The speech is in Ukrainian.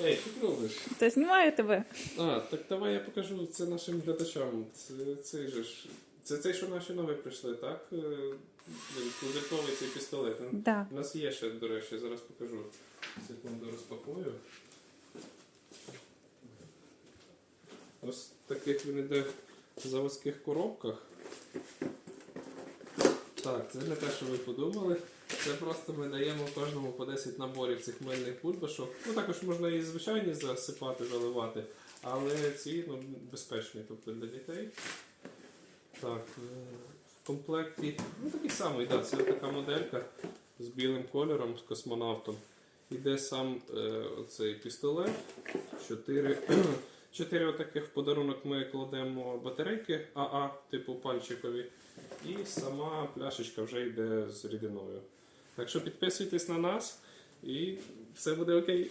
Ей, що ти робиш? Та знімаю тебе. А, так давай я покажу це нашим глядачам. Це цей же ж. Це цей, що наші нові прийшли, так? Е, він Козирковий цей пістолет. Да. У нас є ще, до речі, зараз покажу. Секунду розпакую. Ось таких він іде в заводських коробках. Так, це не те, що ви подумали. Це просто ми даємо кожному по 10 наборів цих мильних бульбашок. Ну також можна і звичайні засипати, заливати, але ці ну, безпечні, тобто для дітей. Так, е, в комплекті, ну такий самий, да, це така моделька з білим кольором, з космонавтом. Іде сам е, оцей пістолет. Чотири, чотири отаких в подарунок ми кладемо батарейки АА, типу пальчикові. І сама пляшечка вже йде з рідиною. Так що підписуйтесь на нас і все буде окей.